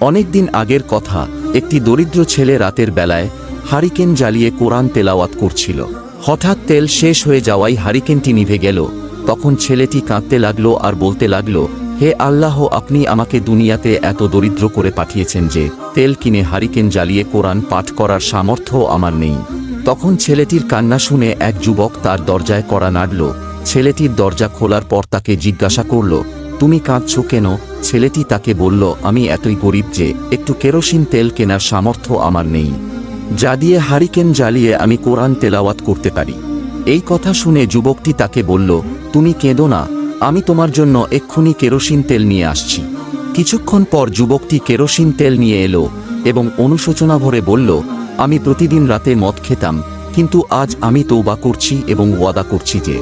অনেক দিন আগের কথা, একটি দরিদ্র ছেলে রাতের বেলায় হারিকেন জ্বালিয়ে কোরআন তেলাওয়াত করছিল। হঠাৎ তেল শেষ হয়ে যাওয়ায় হারিকেনটি নিভে গেল। তখন ছেলেটি কাঁদতে লাগল আর বলতে লাগল, হে আল্লাহ, আপনি আমাকে দুনিয়াতে এত দরিদ্র করে পাঠিয়েছেন যে তেল কিনে হারিকেন জ্বালিয়ে কোরআন পাঠ করার সামর্থ্য আমার নেই। তখন ছেলেটির কান্না শুনে এক যুবক তার দরজায় করা নাড়ল। ছেলেটির দরজা খোলার পর তাকে জিজ্ঞাসা করল তুমি কাঁদছ কেন? ছেলেটি তাকে বলল, আমি এতই গরিব যে একটু কেরোসিন তেল কেনার সামর্থ্য আমার নেই। যা দিয়ে হারিকেন জ্বালিয়ে আমি কোরআন তেলাওয়াত করতে পারি। এই কথা শুনে যুবকটি তাকে বলল, তুমি কেঁদো না, আমি তোমার জন্য এক্ষুনি কেরোসিন তেল নিয়ে আসছি। কিছুক্ষণ পর যুবকটি কেরোসিন তেল নিয়ে এলো এবং অনুশোচনা ভরে বলল, আমি প্রতিদিন রাতে মদ খেতাম, কিন্তু আজ আমি তৌবা করছি এবং ওয়াদা করছি যে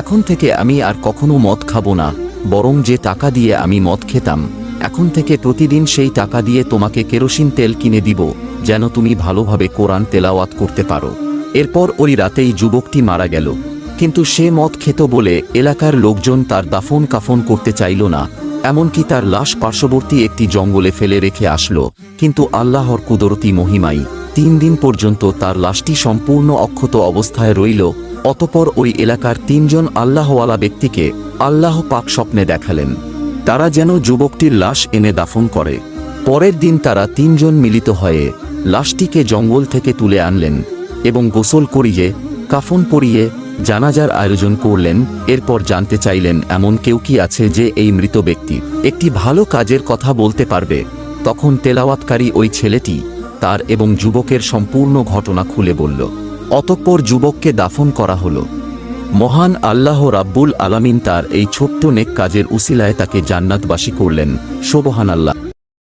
এখন থেকে আমি আর কখনো মদ খাব না। বরং যে টাকা দিয়ে আমি মদ খেতাম, এখন থেকে প্রতিদিন সেই টাকা দিয়ে তোমাকে কেরোসিন তেল কিনে দিব, যেন তুমি ভালোভাবে কোরআন তেলাওয়াত করতে পারো। এরপর ওই রাতেই যুবকটি মারা গেল। কিন্তু সে মদ খেত বলে এলাকার লোকজন তার দাফন কাফন করতে চাইল না, এমনকি তার লাশ পার্শ্ববর্তী একটি জঙ্গলে ফেলে রেখে আসলো। কিন্তু আল্লাহর কুদরতি মহিমাই তিন দিন পর্যন্ত তার লাশটি সম্পূর্ণ অক্ষত অবস্থায় রইল অতপর ওই এলাকার তিনজন আল্লাহওয়ালা ব্যক্তিকে আল্লাহ পাক স্বপ্নে দেখালেন। তারা যেন যুবকটির লাশ এনে দাফন করে। পরের দিন তারা তিনজন মিলিত হয়ে লাশটিকে জঙ্গল থেকে তুলে আনলেন এবং গোসল করিয়ে, কাফন পরিয়ে জানাজার আয়োজন করলেন। এরপর জানতে চাইলেন, এমন কেউ কি আছে যে এই মৃত ব্যক্তি একটি ভালো কাজের কথা বলতে পারবে? তখন তেলাওয়াতকারী ওই ছেলেটি তার এবং যুবকের সম্পূর্ণ ঘটনা খুলে বলল অতঃপর যুবককে দাফন করা হল। মহান আল্লাহ রাব্বুল আলামিন তার এই ছোট্ট নেক কাজের উসিলায় তাকে জান্নাতবাসী করলেন। শোবহান আল্লাহ